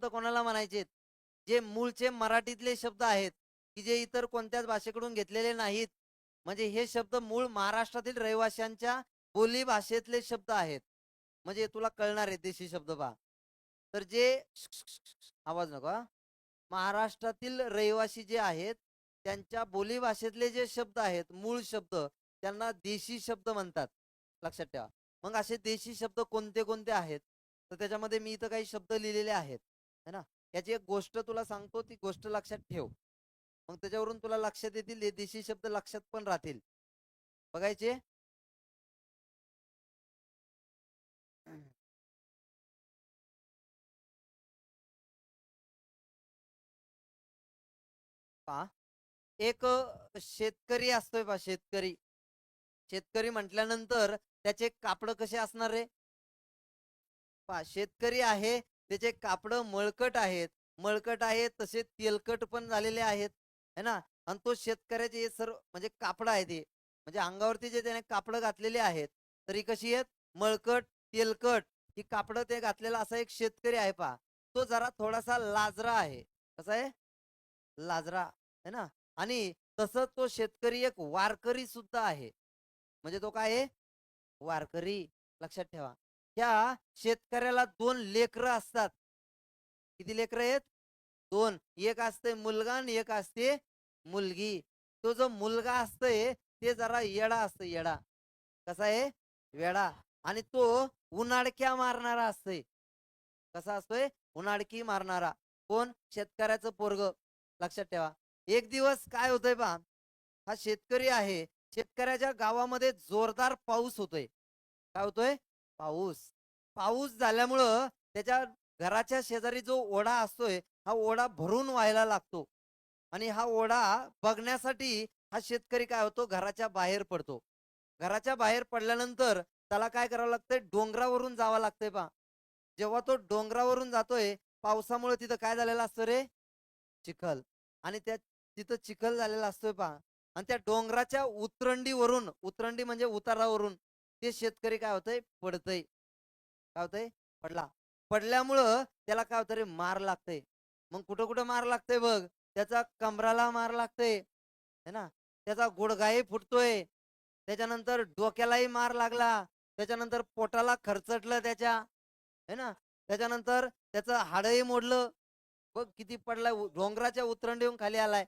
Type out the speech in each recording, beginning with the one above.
शब्द कोणाला म्हणायचे जे मूळचे मराठीतले शब्द आहेत की जे इतर कोणत्याच भाषेकडून घेतलेले नाहीत. म्हणजे हे शब्द मूळ महाराष्ट्रातील रहिवाशांच्या बोली भाषेतले शब्द आहेत. म्हणजे तुला कळणार आहे देशी शब्द पहा. तर जे आवाज नको महाराष्ट्रातील रहिवासी जे आहेत त्यांच्या बोली भाषेतले जे शब्द आहेत मूळ शब्द त्यांना देशी शब्द म्हणतात. लक्षात ठेवा. मग असे देशी शब्द कोणते कोणते आहेत? तर त्याच्यामध्ये मी इथं काही शब्द लिहिलेले आहेत. है ना? याची एक गोष्ट तुला सांगतो ती गोष्ट लक्षात ठेव. मग त्याच्यावरून तुला लक्षात येतील हे देशी शब्द लक्षात पण राहतील. बघायचे? पहा. एक शेतकरी असतोय पहा शेतकरी. शेतकरी म्हटल्यानंतर त्याचे कापड कसे असणार रे? पहा शेतकरी आहे त्याचे कापड मळकट आहेत मळकट आहेत तसे तेलकट पण झालेले आहेत है ना? आणि तो शेतकऱ्याचे हे सर्व म्हणजे कापड आहे ते म्हणजे अंगावरती जे त्याने कापड घातलेले आहेत तरी कशी आहेत? मळकट तेलकट ही कापड ते घातलेला असा एक शेतकरी आहे पहा. तो जरा थोडासा लाजरा आहे. कसा आहे? लाजरा है ना? आणि तसंच तो शेतकरी एक वारकरी सुद्धा आहे. म्हणजे तो काय आहे? वारकरी. लक्षात ठेवा. ह्या शेतकऱ्याला दोन लेकरं असतात. किती लेकरं आहेत? दोन. एक असते मुलगा आणि एक असते मुलगी. तो जो मुलगा असतोय ते जरा येडा असतो येडा. कसा आहे? वेडा. आणि तो उन्हाडक्या मारणारा असतोय. कसा असतोय? उन्हाडकी मारणारा. कोण? शेतकऱ्याचं पोरग. लक्षात ठेवा. एक दिवस काय होतंय पहा. हा शेतकरी आहे. शेतकऱ्याच्या गावामध्ये जोरदार पाऊस होतोय. काय होतोय? पाऊस. पाऊस झाल्यामुळं त्याच्या घराच्या शेजारी जो ओढा असतोय हा ओढा भरून व्हायला लागतो. आणि हा ओढा बघण्यासाठी हा शेतकरी काय होतो? घराच्या बाहेर पडतो. घराच्या बाहेर पडल्यानंतर त्याला काय करावं लागतंय? डोंगरावरून जावं लागतंय पा जेव्हा तो डोंगरावरून जातोय पावसामुळे तिथं काय झालेलं असतं रे? चिखल. आणि त्या तिथं चिखल झालेला असतोय पा आणि त्या डोंगराच्या उतरंडीवरून उतरंडी म्हणजे उतारावरून ते शेतकरी काय होतंय? पडतय. काय होतंय? पडला. पडल्यामुळं त्याला काय होतं रे मार लागतंय. मग कुठं कुठं मार लागतंय बघ? त्याचा कमराला मार लागतंय. है ना? त्याचा गुडघाही फुटतोय. त्याच्यानंतर डोक्यालाही मार लागला. त्याच्यानंतर पोटाला खरचटलं त्याच्या. है ना? त्याच्यानंतर त्याचं हाडही मोडलं. बघ किती पडलाय डोंगराच्या उतरण येऊन खाली आलाय.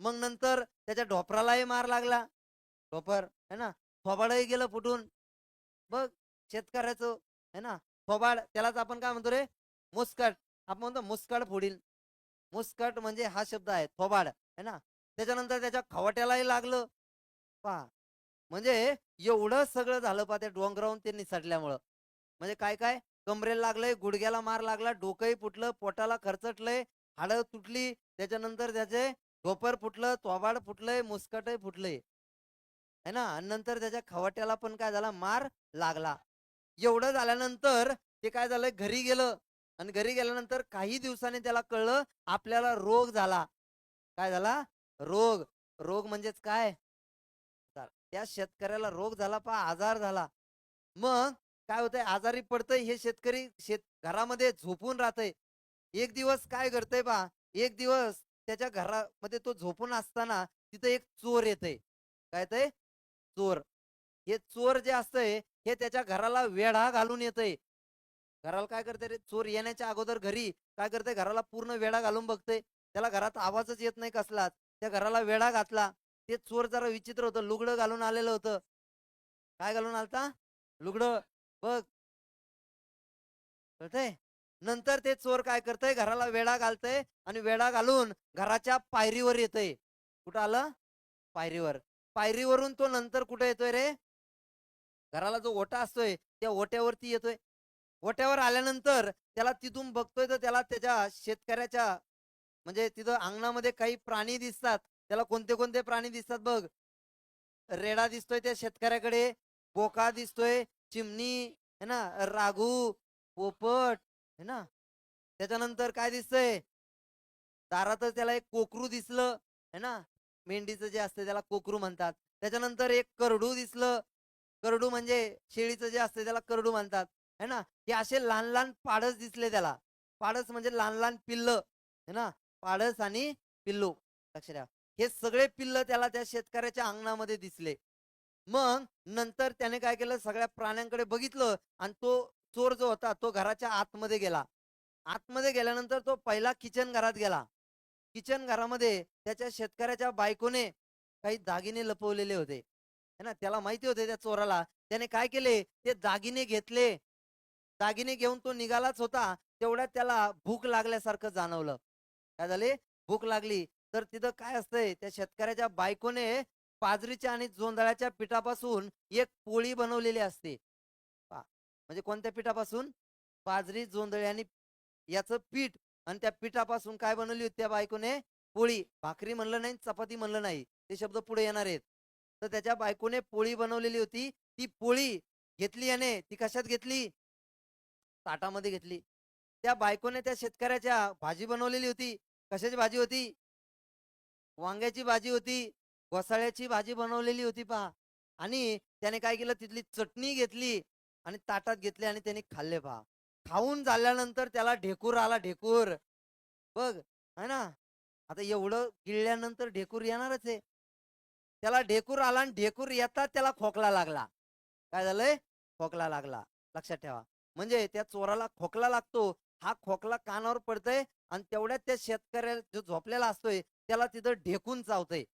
मग नंतर त्याच्या ढोपरालाही मार लागला. ढोपर. है ना? थोबाडही गेलं फुटून. बघ शेतकऱ्याचं है ना? थोबाड त्यालाच आपण काय म्हणतो रे? मुस्कट. आपण म्हणतो मुस्कट फोडील. मुस्कट म्हणजे हा शब्द आहे थोबाड है ना? त्याच्यानंतर त्याच्या खवट्यालाही लागलं. पहा. म्हणजे एवढं सगळं झालं पहा त्या डोंगरावून ते निसटल्यामुळं. म्हणजे काय काय? कमरेला लागलंय गुडघ्याला मार लागला डोकंही फुटलं पोटाला खरचटलंय हाडं तुटली त्याच्यानंतर त्याचे ढोपर फुटलं तोबाड फुटलंय मुस्कटही फुटलंय. है ना? नंतर त्याच्या खवट्याला पण काय झाला? मार लागला. एवढं झाल्यानंतर ते काय झालं? घरी गेलं. आणि घरी गेल्यानंतर काही दिवसांनी त्याला कळलं आपल्याला रोग झाला. काय झाला? रोग. रोग म्हणजेच काय? त्या शेतकऱ्याला रोग झाला पा आजार झाला. मग काय होतंय? आजारी पडतंय हे शेतकरी शेत घरामध्ये झोपून राहतंय. एक दिवस काय करतंय पा एक दिवस त्याच्या घरामध्ये तो झोपून असताना तिथं एक चोर येतंय. काय ते चोर. हे चोर जे असतंय हे त्याच्या घराला वेढा घालून येतंय. घराला काय करते रे? चोर येण्याच्या अगोदर घरी काय करते घराला पूर्ण वेढा घालून बघते त्याला घरात आवाजच येत नाही कसलाच त्या घराला वेढा घातला. ते चोर जरा विचित्र होतं. लुगडं घालून आलेलं होतं. काय घालून आलता? लुगडं. बघ. कळतंय? नंतर ते चोर काय करतंय? घराला वेढा घालतंय आणि वेढा घालून घराच्या पायरीवर येतंय. कुठं आलं? पायरीवर. पायरीवरून तो नंतर कुठे येतोय रे? घराला जो ओटा असतोय त्या ओट्यावरती येतोय. ओट्यावर आल्यानंतर त्याला तिथून बघतोय तर त्याला त्याच्या शेतकऱ्याच्या म्हणजे तिथं अंगणामध्ये काही प्राणी दिसतात. त्याला कोणते कोणते प्राणी दिसतात बघ. रेडा दिसतोय त्या शेतकऱ्याकडे बोका दिसतोय चिमणी है ना राघू पोपट है ना. त्याच्यानंतर काय दिसतंय? दारातच त्याला एक कोकरू दिसलं है ना. मेंढीचं जे असतं त्याला कोकरू म्हणतात. त्याच्यानंतर एक करडू दिसलं. करडू म्हणजे शेळीचं जे असतं त्याला करडू म्हणतात. है ना? हे असे लहान लहान पाडस दिसले त्याला. पाडस म्हणजे लहान लहान पिल्ल. है ना? पाडस आणि पिल्लू. लक्ष द्या. हे सगळे पिल्ल त्याला त्या शेतकऱ्याच्या अंगणामध्ये दिसले. मग नंतर त्याने काय केलं? सगळ्या प्राण्यांकडे बघितलं आणि तो चोर जो होता तो घराच्या आतमध्ये गेला. आतमध्ये गेल्यानंतर तो पहिला किचन घरात गेला. किचन घरामध्ये त्याच्या शेतकऱ्याच्या बायकोने काही दागिने लपवलेले होते. है ना? त्याला माहिती होते त्या चोराला. त्याने काय केले? ते दागिने घेतले. दागिने घेऊन तो निघालाच होता. तेवढ्यात त्याला भूक लागल्यासारखं जाणवलं. काय झाले? भूक लागली. तर तिथं काय असतंय? त्या शेतकऱ्याच्या बायकोने पाजरीच्या आणि जोंधळ्याच्या पिठापासून एक पोळी बनवलेली असते. म्हणजे कोणत्या पिठापासून? बाजरी जोंधळी आणि याचं पीठ. आणि त्या पिठापासून काय बनवली होती त्या बायकोने? पोळी. भाकरी म्हणलं नाही चपाती म्हणलं नाही. ते शब्द पुढे येणार आहेत. तर त्याच्या बायकोने पोळी बनवलेली होती. ती पोळी घेतली याने. ती कशात घेतली? ताटामध्ये घेतली. त्या बायकोने त्या शेतकऱ्याच्या भाजी बनवलेली होती. कशाची भाजी होती? वांग्याची भाजी होती. घोसाळ्याची भाजी बनवलेली होती पहा. आणि त्याने काय केलं? तिथली चटणी घेतली आणि ताटात घेतली आणि त्याने खाल्ले पहा. खाऊन झाल्यानंतर त्याला ढेकूर आला ढेकूर. बघ है ना? आता एवढं गिळल्यानंतर ढेकूर येणारच आहे. त्याला ढेकूर आला आणि ढेकूर येतात त्याला खोकला लागला. काय झालंय? खोकला लागला. लक्षात ठेवा. म्हणजे त्या चोराला खोकला लागतो. हा खोकला कानावर पडतोय आणि तेवढ्यात त्या शेतकऱ्याला जो झोपलेला असतोय त्याला तिथं ढेकून चावतंय.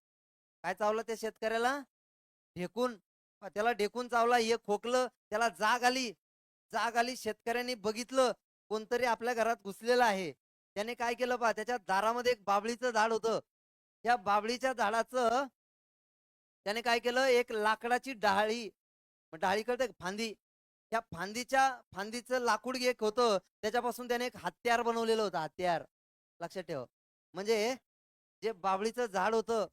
काय चावलं त्या शेतकऱ्याला? ढेकून. त्याला ढेकून चावला हे खोकलं त्याला जाग आली. जाग आली. शेतकऱ्यांनी बघितलं कोणतरी आपल्या घरात घुसलेलं आहे. त्याने काय केलं पहा त्याच्या दारामध्ये एक बाबळीचं झाड होतं. त्या बाबळीच्या झाडाचं त्याने काय केलं एक लाकडाची डाळी डाळी कळते फांदी. त्या फांदीच्या फांदीचं लाकूड एक होतं. त्याच्यापासून त्याने एक हत्यार बनवलेलं होतं हत्यार. लक्षात ठेव. म्हणजे जे बाबळीचं झाड होतं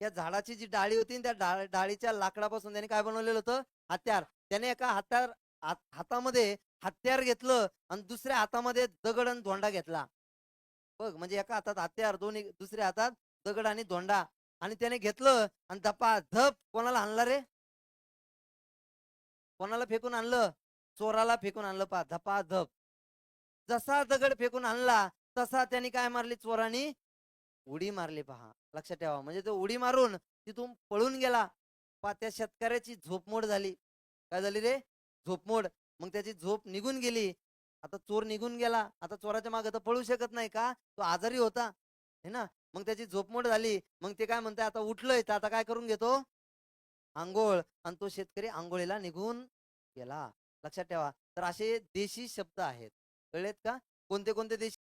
त्या झाडाची जी डाळी होती त्या डाळीच्या लाकडापासून त्याने काय बनवलेलं होतं? हत्यार. त्याने एका हत्यार हातामध्ये हत्यार घेतलं आणि दुसऱ्या हातामध्ये दगड आणि धोंडा घेतला. बघ म्हणजे एका हातात हत्यार दोन्ही दुसऱ्या हातात दगड आणि धोंडा. आणि त्याने घेतलं आणि धपा धप कोणाला आणला रे? कोणाला फेकून आणलं? चोराला फेकून आणलं पा धपा धप. जसा दगड फेकून आणला तसा त्याने काय मारली चोरानी? उडी मारली पहा. लक्षात ठेवा म्हणजे तो उडी मारून तिथून पळून गेला. पा त्या शेतकऱ्याची झोपमोड झाली. काय झाली रे? झोपमोड मग त्याची झोप निघून गेली. आता चोर निघून गेला. आता चोराच्या मागे तर पळू शकत नाही का? तो आजारी होता. है ना? मग त्याची झोपमोड झाली. मग ते काय म्हणते आता उठलोय. तर आता काय करून घेतो? आंघोळ. आणि तो शेतकरी आंघोळीला निघून गेला. लक्षात ठेवा. तर असे देशी शब्द आहेत. कळलेत का? कोणते कोणते देशी